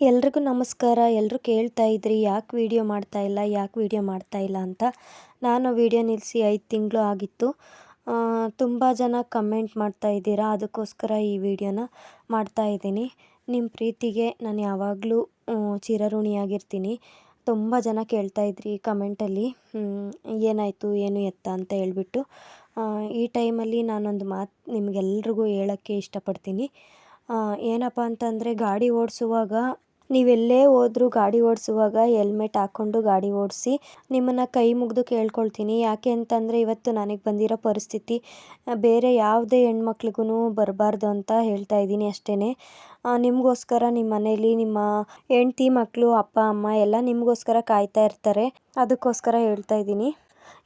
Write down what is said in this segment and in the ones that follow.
ಎಲ್ರಿಗೂ ನಮಸ್ಕಾರ. ಎಲ್ಲರೂ ಕೇಳ್ತಾ ಇದ್ರಿ, ಯಾಕೆ ವೀಡಿಯೋ ಮಾಡ್ತಾ ಇಲ್ಲ, ಯಾಕೆ ವೀಡಿಯೋ ಮಾಡ್ತಾ ಇಲ್ಲ ಅಂತ? ನಾನು ವೀಡಿಯೋ ನಿಲ್ಲಿಸಿ ಐದು ತಿಂಗಳು ಆಗಿತ್ತು. ತುಂಬ ಜನ ಕಮೆಂಟ್ ಮಾಡ್ತಾ ಇದ್ದೀರಾ, ಅದಕ್ಕೋಸ್ಕರ ಈ ವಿಡಿಯೋನ ಮಾಡ್ತಾ ಇದ್ದೀನಿ. ನಿಮ್ಮ ಪ್ರೀತಿಗೆ ನಾನು ಯಾವಾಗಲೂ ಚಿರಋಣಿಯಾಗಿರ್ತೀನಿ. ತುಂಬ ಜನ ಕೇಳ್ತಾ ಇದ್ರಿ ಕಮೆಂಟಲ್ಲಿ. ಏನಾಯಿತು, ಏನು ಎತ್ತ ಅಂತ ಹೇಳ್ಬಿಟ್ಟು. ಈ ಟೈಮಲ್ಲಿ ನಾನೊಂದು ಮಾತು ನಿಮಗೆಲ್ರಿಗೂ ಹೇಳೋಕ್ಕೆ ಇಷ್ಟಪಡ್ತೀನಿ. ಏನಪ್ಪ ಅಂತಂದರೆ, ಗಾಡಿ ಓಡಿಸುವಾಗ ನೀವೆಲ್ಲೇ ಹೋದ್ರೂ ಗಾಡಿ ಓಡಿಸುವಾಗ ಹೆಲ್ಮೆಟ್ ಹಾಕ್ಕೊಂಡು ಗಾಡಿ ಓಡಿಸಿ ನಿಮ್ಮನ್ನು ಕೈ ಮುಗಿದು ಕೇಳ್ಕೊಳ್ತೀನಿ. ಯಾಕೆ ಅಂತಂದರೆ ಇವತ್ತು ನನಗೆ ಬಂದಿರೋ ಪರಿಸ್ಥಿತಿ, ಬೇರೆ ಯಾವುದೇ ಹೆಣ್ಮಕ್ಳಿಗೂ ಬರಬಾರ್ದು ಅಂತ ಹೇಳ್ತಾ ಇದ್ದೀನಿ ಅಷ್ಟೇ ನಿಮಗೋಸ್ಕರ ನಿಮ್ಮ ಮನೇಲಿ ನಿಮ್ಮ ಹೆಂಡ್ತಿ ಮಕ್ಕಳು ಅಪ್ಪ, ಅಮ್ಮ ಎಲ್ಲ ನಿಮಗೋಸ್ಕರ ಕಾಯ್ತಾ ಇರ್ತಾರೆ. ಅದಕ್ಕೋಸ್ಕರ ಹೇಳ್ತಾ ಇದ್ದೀನಿ.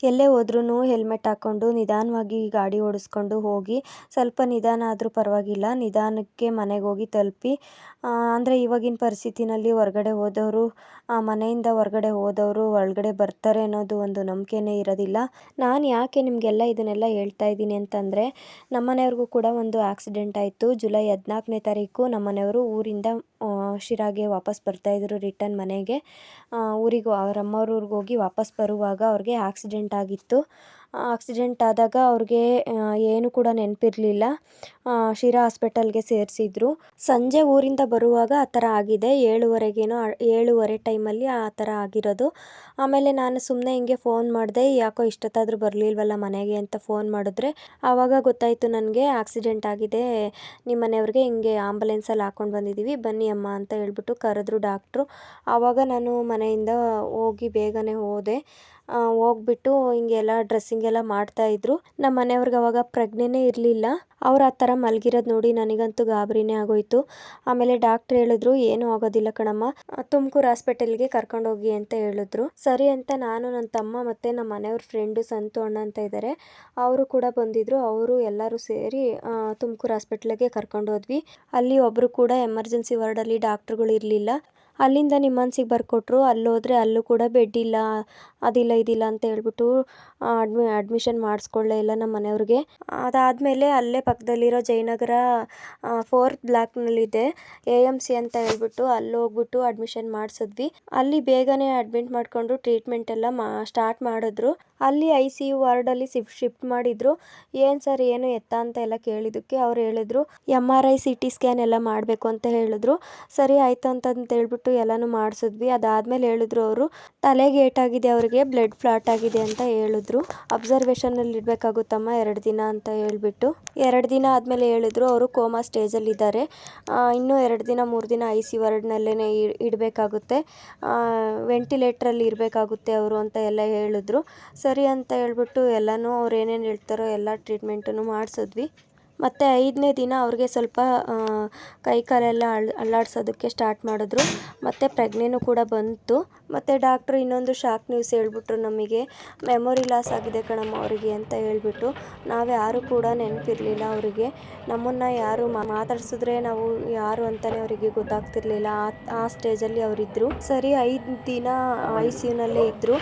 ಎಲ್ಲೇ ಹೋದ್ರೂ ಹೆಲ್ಮೆಟ್ ಹಾಕ್ಕೊಂಡು ನಿಧಾನವಾಗಿ ಗಾಡಿ ಓಡಿಸ್ಕೊಂಡು ಹೋಗಿ, ಸ್ವಲ್ಪ ನಿಧಾನ ಆದರೂ ಪರವಾಗಿಲ್ಲ. ನಿಧಾನಕ್ಕೆ ಮನೆಗೆ ಹೋಗಿ ತಲುಪಿ ಅಂದರೆ ಇವಾಗಿನ ಪರಿಸ್ಥಿತಿನಲ್ಲಿ ಹೊರಗಡೆ ಹೋದವರು ಮನೆಯಿಂದ ಹೊರಗಡೆ ಹೋದವರು ಒಳಗಡೆ ಬರ್ತಾರೆ ಅನ್ನೋದು ಒಂದು ನಂಬಿಕೆನೇ ಇರೋದಿಲ್ಲ. ನಾನು ಯಾಕೆ ನಿಮಗೆಲ್ಲ ಇದನ್ನೆಲ್ಲ ಹೇಳ್ತಾ ಇದ್ದೀನಿ ಅಂತಂದರೆ ನಮ್ಮ ಮನೆಯವ್ರಿಗೂ ಕೂಡ ಒಂದು ಆಕ್ಸಿಡೆಂಟ್ ಆಯಿತು. ಜುಲೈ ಹದಿನಾಲ್ಕನೇ ತಾರೀಕು ನಮ್ಮ ಮನೆಯವರು ಊರಿಂದ ಶಿರಾಗೆ ವಾಪಸ್ ಬರ್ತಾಯಿದ್ರು ರಿಟರ್ನ್ ಮನೆಗೆ. ಊರಿಗೆ, ಅವ್ರ ಅಮ್ಮವ್ರ ಊರಿಗೆ ವಾಪಸ್ ಬರುವಾಗ ಅವ್ರಿಗೆ ಆಕ್ಸಿಡೆಂಟ್ ಆಗಿತ್ತು. ಆಕ್ಸಿಡೆಂಟ್ ಆದಾಗ ಅವ್ರಿಗೆ ಏನು ಕೂಡ ನೆನಪಿರ್ಲಿಲ್ಲ. ಶಿರಾ ಹಾಸ್ಪಿಟಲ್ಗೆ ಸೇರಿಸಿದ್ರು. ಸಂಜೆ ಊರಿಂದ ಬರುವಾಗ ಆ ಥರ ಆಗಿದೆ. ಏಳುವರೆಗೇನೋ ಏಳುವರೆ ಟೈಮಲ್ಲಿ ಆ ಥರ ಆಗಿರೋದು. ಆಮೇಲೆ ನಾನು ಸುಮ್ಮನೆ ಹಿಂಗೆ ಫೋನ್ ಮಾಡಿದೆ, ಯಾಕೋ ಇಷ್ಟೊತ್ತಾದರೂ ಬರಲಿಲ್ವಲ್ಲ ಮನೆಗೆ ಅಂತ ಫೋನ್ ಮಾಡಿದ್ರೆ, ಆವಾಗ ಗೊತ್ತಾಯಿತು ನನಗೆ ಆಕ್ಸಿಡೆಂಟ್ ಆಗಿದೆ. ನಿಮ್ಮ ಮನೆಯವ್ರಿಗೆ ಹಿಂಗೆ ಆಂಬುಲೆನ್ಸಲ್ಲಿ ಹಾಕ್ಕೊಂಡು ಬಂದಿದ್ದೀವಿ ಬನ್ನಿ ಅಮ್ಮ ಅಂತ ಹೇಳ್ಬಿಟ್ಟು ಕರೆದ್ರು ಡಾಕ್ಟ್ರು ಆವಾಗ ನಾನು ಮನೆಯಿಂದ ಹೋಗಿ ಬೇಗನೆ ಹೋದೆ. ಹೋಗ್ಬಿಟ್ಟು ಹಿಂಗೆಲ್ಲ ಡ್ರೆಸ್ಸಿಂಗ್ ಎಲ್ಲ ಮಾಡ್ತಾಯಿದ್ರು ನಮ್ಮ ಮನೆಯವ್ರಿಗೆ ಅವಾಗ ಪ್ರಜ್ಞೆನೇ ಇರಲಿಲ್ಲ. ಅವ್ರು ಆ ಥರ ಮಲಗಿರೋದು ನೋಡಿ ನನಗಂತೂ ಗಾಬರಿನೇ ಆಗೋಯ್ತು. ಆಮೇಲೆ ಡಾಕ್ಟ್ರ್ ಹೇಳಿದ್ರು, ಏನೂ ಆಗೋದಿಲ್ಲ ಕಣಮ್ಮ. ತುಮಕೂರು ಹಾಸ್ಪಿಟಲ್ಗೆ ಕರ್ಕೊಂಡೋಗಿ ಅಂತ ಹೇಳಿದ್ರು. ಸರಿ ಅಂತ ನಾನು ನನ್ನ ತಮ್ಮ ಮತ್ತು ನಮ್ಮ ಮನೆಯವ್ರ ಫ್ರೆಂಡು ಸಂತು ಅಣ್ಣ ಅಂತ ಇದ್ದಾರೆ ಅವರು ಕೂಡ ಬಂದಿದ್ರು. ಅವರು ಎಲ್ಲರೂ ಸೇರಿ ತುಮಕೂರು ಹಾಸ್ಪಿಟ್ಲಿಗೆ ಕರ್ಕೊಂಡೋದ್ವಿ ಅಲ್ಲಿ ಒಬ್ಬರು ಕೂಡ ಎಮರ್ಜೆನ್ಸಿ ವಾರ್ಡಲ್ಲಿ ಡಾಕ್ಟ್ರುಗಳು ಇರಲಿಲ್ಲ. ಅಲ್ಲಿಂದ ನಿಮ್ಮನ್ಸಿಗೆ ಬರ್ಕೊಟ್ರು, ಅಲ್ಲೋದ್ರೆ ಅಲ್ಲೂ ಕೂಡ ಬೆಡ್ ಇಲ್ಲ ಅದಿಲ್ಲ, ಇದಿಲ್ಲ ಅಂತ ಹೇಳ್ಬಿಟ್ಟು ಅಡ್ಮಿ, ಅಡ್ಮಿಷನ್ ಮಾಡಿಸ್ಕೊಳ್ಳೇ ಇಲ್ಲ ನಮ್ಮ ಮನೆಯವ್ರಿಗೆ. ಅದಾದಮೇಲೆ ಅಲ್ಲೇ ಪಕ್ಕದಲ್ಲಿರೋ ಜಯನಗರ ಫೋರ್ತ್ ಬ್ಲಾಕ್ನಲ್ಲಿದೆ, ಎ ಎಂ ಸಿ ಅಂತ ಹೇಳ್ಬಿಟ್ಟು ಅಲ್ಲಿ ಹೋಗ್ಬಿಟ್ಟು ಅಡ್ಮಿಷನ್ ಮಾಡಿಸಿದ್ವಿ. ಅಲ್ಲಿ ಬೇಗನೆ ಅಡ್ಮಿಟ್ ಮಾಡಿಕೊಂಡು ಟ್ರೀಟ್ಮೆಂಟ್ ಎಲ್ಲ ಮಾ, ಸ್ಟಾರ್ಟ್ ಮಾಡಿದ್ರು. ಅಲ್ಲಿ ಐ ಸಿ ಯು ವಾರ್ಡಲ್ಲಿ ಸಿಫ್ ಶಿಫ್ಟ್ ಮಾಡಿದ್ರು. ಏನು ಸರ್, ಏನು ಎತ್ತ ಅಂತ ಎಲ್ಲ ಕೇಳಿದ್ದಕ್ಕೆ ಅವ್ರು ಹೇಳಿದ್ರು M R I, C T scan ಎಲ್ಲ ಮಾಡಬೇಕು ಅಂತ ಹೇಳಿದ್ರು. ಸರಿ, ಆಯಿತು ಅಂತಂತ ಹೇಳ್ಬಿಟ್ಟು ಎಲ್ಲನೂ ಮಾಡಿಸಿದ್ವಿ. ಅದಾದಮೇಲೆ ಹೇಳಿದ್ರು ಅವರು, ತಲೆಗೆ ಏಟಾಗಿದೆ ಅವರಿಗೆ, ಬ್ಲಡ್ ಫ್ಲಾಟ್ ಆಗಿದೆ ಅಂತ ಹೇಳಿದ್ರು. ಅಬ್ಸರ್ವೇಷನಲ್ಲಿ ಇಡಬೇಕಾಗುತ್ತಮ್ಮ, ಎರಡು ದಿನ ಅಂತ ಹೇಳಿಬಿಟ್ಟು. ಎರಡು ದಿನ ಆದಮೇಲೆ ಹೇಳಿದ್ರು, ಅವರು ಕೋಮಾ ಸ್ಟೇಜಲ್ಲಿದ್ದಾರೆ ಇನ್ನೂ ಎರಡು ದಿನ, ಮೂರು ದಿನ ಐ ಸಿ ವಾರ್ಡ್ನಲ್ಲೇ ಇಡಬೇಕಾಗುತ್ತೆ. ವೆಂಟಿಲೇಟ್ರಲ್ಲಿ ಇರಬೇಕಾಗುತ್ತೆ ಅವರು ಅಂತ ಎಲ್ಲ ಹೇಳಿದ್ರು. ಸರಿ ಅಂತ ಹೇಳ್ಬಿಟ್ಟು ಎಲ್ಲನೂ ಅವ್ರು ಏನೇನು ಹೇಳ್ತಾರೋ ಎಲ್ಲ ಟ್ರೀಟ್ಮೆಂಟನ್ನು ಮಾಡಿಸಿದ್ವಿ. ಮತ್ತು ಐದನೇ ದಿನ ಅವ್ರಿಗೆ ಸ್ವಲ್ಪ ಕೈ ಕಾಲೆಲ್ಲ ಅಳ್, ಅಲ್ಲಾಡ್ಸೋದಕ್ಕೆ ಸ್ಟಾರ್ಟ್ ಮಾಡಿದ್ರು. ಮತ್ತು ಪ್ರಜ್ಞೆನೂ ಕೂಡ ಬಂತು. ಮತ್ತು ಡಾಕ್ಟ್ರು ಇನ್ನೊಂದು ಶಾಕ್ ನ್ಯೂಸ್ ಹೇಳ್ಬಿಟ್ರು ನಮಗೆ. ಮೆಮೊರಿ ಲಾಸ್ ಆಗಿದೆ ಕಣಮ್ಮ ಅವರಿಗೆ ಅಂತ ಹೇಳಿಬಿಟ್ಟು, ನಾವು ಯಾರೂ ಕೂಡ ನೆನಪಿರಲಿಲ್ಲ ಅವರಿಗೆ. ನಮ್ಮನ್ನು ಯಾರು ಮಾತಾಡ್ಸಿದ್ರೆ ನಾವು ಯಾರು ಅಂತಲೇ ಅವರಿಗೆ ಗೊತ್ತಾಗ್ತಿರ್ಲಿಲ್ಲ. ಆ ಆ ಸ್ಟೇಜಲ್ಲಿ ಅವರಿದ್ದರು ಸರಿ, ಐದು ದಿನ ಐ ಸಿ ಯುನಲ್ಲೇ ಇದ್ದರು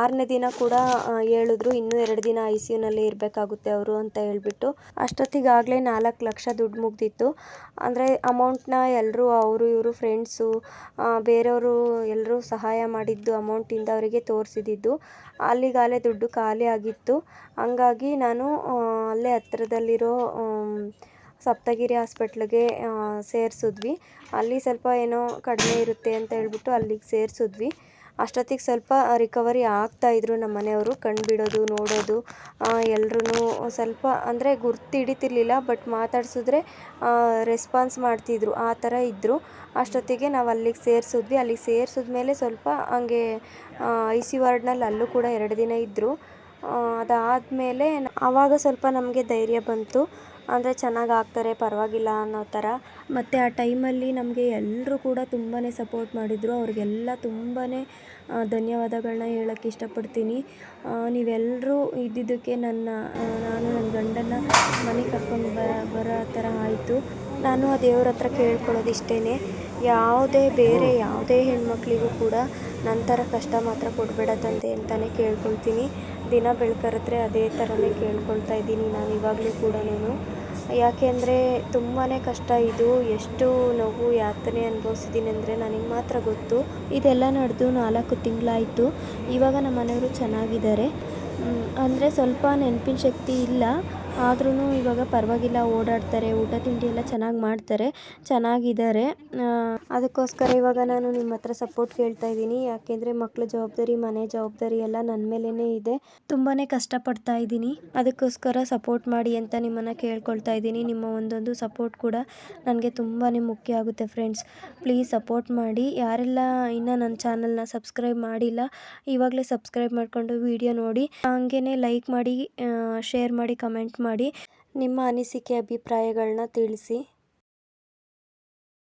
ಆರನೇ ದಿನ ಕೂಡ ಹೇಳಿದ್ರು. ಇನ್ನೂ ಎರಡು ದಿನ ಐ ಸಿ ಯುನಲ್ಲೇ ಇರಬೇಕಾಗುತ್ತೆ ಅವರು ಅಂತ ಹೇಳ್ಬಿಟ್ಟು ಅಷ್ಟೊತ್ತಿಗಾಗಲೇ ನಾಲ್ಕು ಲಕ್ಷ ದುಡ್ಡು ಮುಗಿದಿತ್ತು. ಅಂದರೆ ಅಮೌಂಟ್ನ ಎಲ್ಲರೂ ಅವರು, ಇವರು, ಫ್ರೆಂಡ್ಸು ಬೇರೆಯವರು ಎಲ್ಲರೂ ಸಹಾಯ ಮಾಡಿದ್ದು ಅಮೌಂಟಿಂದ ಅವರಿಗೆ ತೋರಿಸಿದ್ದು ಅಲ್ಲಿಗಾಲೇ ದುಡ್ಡು ಖಾಲಿ ಆಗಿತ್ತು. ಹಂಗಾಗಿ ನಾನು ಅಲ್ಲೇ ಹತ್ರದಲ್ಲಿರೋ ಸಪ್ತಗಿರಿ ಹಾಸ್ಪಿಟ್ಲಿಗೆ ಸೇರಿಸಿದ್ವಿ. ಅಲ್ಲಿ ಸ್ವಲ್ಪ ಏನೋ ಕಡಿಮೆ ಇರುತ್ತೆ ಅಂತ ಹೇಳ್ಬಿಟ್ಟು ಅಲ್ಲಿಗೆ ಸೇರಿಸಿದ್ವಿ. ಅಷ್ಟೊತ್ತಿಗೆ ಸ್ವಲ್ಪ ರಿಕವರಿ ಆಗ್ತಾಯಿದ್ರು ನಮ್ಮ ಮನೆಯವರು. ಕಣ್ಣು ಬಿಡೋದು, ನೋಡೋದು ಎಲ್ರೂ ಸ್ವಲ್ಪ ಅಂದರೆ ಗುರ್ತು ಹಿಡಿತಿರ್ಲಿಲ್ಲ. ಬಟ್ ಮಾತಾಡ್ಸಿದ್ರೆ ರೆಸ್ಪಾನ್ಸ್ ಮಾಡ್ತಿದ್ರು. ಆ ಥರ ಇದ್ದರು ಅಷ್ಟೊತ್ತಿಗೆ ನಾವು ಅಲ್ಲಿಗೆ ಸೇರಿಸಿದ್ವಿ. ಅಲ್ಲಿಗೆ ಸೇರಿಸಿದ್ಮೇಲೆ ಸ್ವಲ್ಪ ಹಂಗೆ ಐ ಸಿ ವಾರ್ಡ್ನಲ್ಲಿ ಅಲ್ಲೂ ಕೂಡ ಎರಡು ದಿನ ಇದ್ದರು ಅದಾದಮೇಲೆ ಆವಾಗ ಸ್ವಲ್ಪ ನಮಗೆ ಧೈರ್ಯ ಬಂತು. ಅಂದರೆ ಚೆನ್ನಾಗಿ ಆಗ್ತಾರೆ, ಪರವಾಗಿಲ್ಲ ಅನ್ನೋ ಥರ. ಮತ್ತು ಆ ಟೈಮಲ್ಲಿ ನಮಗೆ ಎಲ್ಲರೂ ಕೂಡ ತುಂಬಾ ಸಪೋರ್ಟ್ ಮಾಡಿದರು. ಅವ್ರಿಗೆಲ್ಲ ತುಂಬಾ ಧನ್ಯವಾದಗಳನ್ನ ಹೇಳೋಕ್ಕೆ ಇಷ್ಟಪಡ್ತೀನಿ. ನೀವೆಲ್ಲರೂ ಇದ್ದಿದ್ದಕ್ಕೆ ನನ್ನ ನಾನು ನನ್ನ ಗಂಡನ ಮನೆ ಕರ್ಕೊಂಡು ಬರೋ ಥರ ಆಯಿತು. ನಾನು ಆ ದೇವ್ರ ಹತ್ರ ಕೇಳ್ಕೊಳ್ಳೋದು ಇಷ್ಟೇ ಯಾವುದೇ, ಬೇರೆ ಯಾವುದೇ ಹೆಣ್ಮಕ್ಳಿಗೂ ಕೂಡ ನನ್ನ ಥರ ಕಷ್ಟ ಮಾತ್ರ ಕೊಡಬೇಡ ತಂದೆ ಅಂತಲೇ ಕೇಳ್ಕೊಳ್ತೀನಿ. ದಿನ ಬೆಳಕರಿದ್ರೆ ಅದೇ ಥರನೇ ಕೇಳ್ಕೊಳ್ತಾ ಇದ್ದೀನಿ ನಾನು ಇವಾಗಲೂ ಕೂಡ ನಾನು ಯಾಕೆಂದರೆ ತುಂಬಾ ಕಷ್ಟ ಇದು, ಎಷ್ಟು ನೋವು ಯಾತನೆ ಅನುಭವಿಸಿದ್ದೀನಿ ಅಂದರೆ ನನಗೆ ಮಾತ್ರ ಗೊತ್ತು. ಇದೆಲ್ಲ ನಡೆದು ನಾಲ್ಕು ತಿಂಗಳಾಯಿತು. ಇವಾಗ ನಮ್ಮ ಮನೆಯವರು ಚೆನ್ನಾಗಿದ್ದಾರೆ ಅಂದರೆ ಸ್ವಲ್ಪ ನೆನಪಿನ ಶಕ್ತಿ ಇಲ್ಲ. ಆದ್ರೂ ಇವಾಗ ಪರವಾಗಿಲ್ಲ, ಓಡಾಡ್ತಾರೆ, ಊಟ ತಿಂಡಿ ಎಲ್ಲ ಚೆನ್ನಾಗಿ ಮಾಡ್ತಾರೆ, ಚೆನ್ನಾಗಿದ್ದಾರೆ. ಅದಕ್ಕೋಸ್ಕರ ಇವಾಗ ನಾನು ನಿಮ್ಮ ಹತ್ರ ಸಪೋರ್ಟ್ ಕೇಳ್ತಾ ಇದ್ದೀನಿ. ಯಾಕೆಂದರೆ ಮಕ್ಕಳ ಜವಾಬ್ದಾರಿ, ಮನೆ ಜವಾಬ್ದಾರಿ ಎಲ್ಲ ನನ್ನ ಮೇಲೇ ಇದೆ. ತುಂಬಾ ಕಷ್ಟಪಡ್ತಾ ಇದ್ದೀನಿ. ಅದಕ್ಕೋಸ್ಕರ ಸಪೋರ್ಟ್ ಮಾಡಿ ಅಂತ ನಿಮ್ಮನ್ನು ಕೇಳ್ಕೊಳ್ತಾ ಇದ್ದೀನಿ. ನಿಮ್ಮ ಒಂದೊಂದು ಸಪೋರ್ಟ್ ಕೂಡ ನನಗೆ ತುಂಬಾ ಮುಖ್ಯ ಆಗುತ್ತೆ ಫ್ರೆಂಡ್ಸ್ ಪ್ಲೀಸ್ ಸಪೋರ್ಟ್ ಮಾಡಿ. ಯಾರೆಲ್ಲ ಇನ್ನೂ ನನ್ನ ಚಾನಲ್ನ ಸಬ್ಸ್ಕ್ರೈಬ್ ಮಾಡಿಲ್ಲ, ಇವಾಗಲೇ ಸಬ್ಸ್ಕ್ರೈಬ್ ಮಾಡಿಕೊಂಡು ವಿಡಿಯೋ ನೋಡಿ. ಹಾಗೇ ಲೈಕ್ ಮಾಡಿ ಶೇರ್ ಮಾಡಿ ಕಮೆಂಟ್ ಮಾಡಿ ನಿಮ್ಮ ಅನಿಸಿಕೆ ಅಭಿಪ್ರಾಯಗಳನ್ನ ತಿಳಿಸಿ.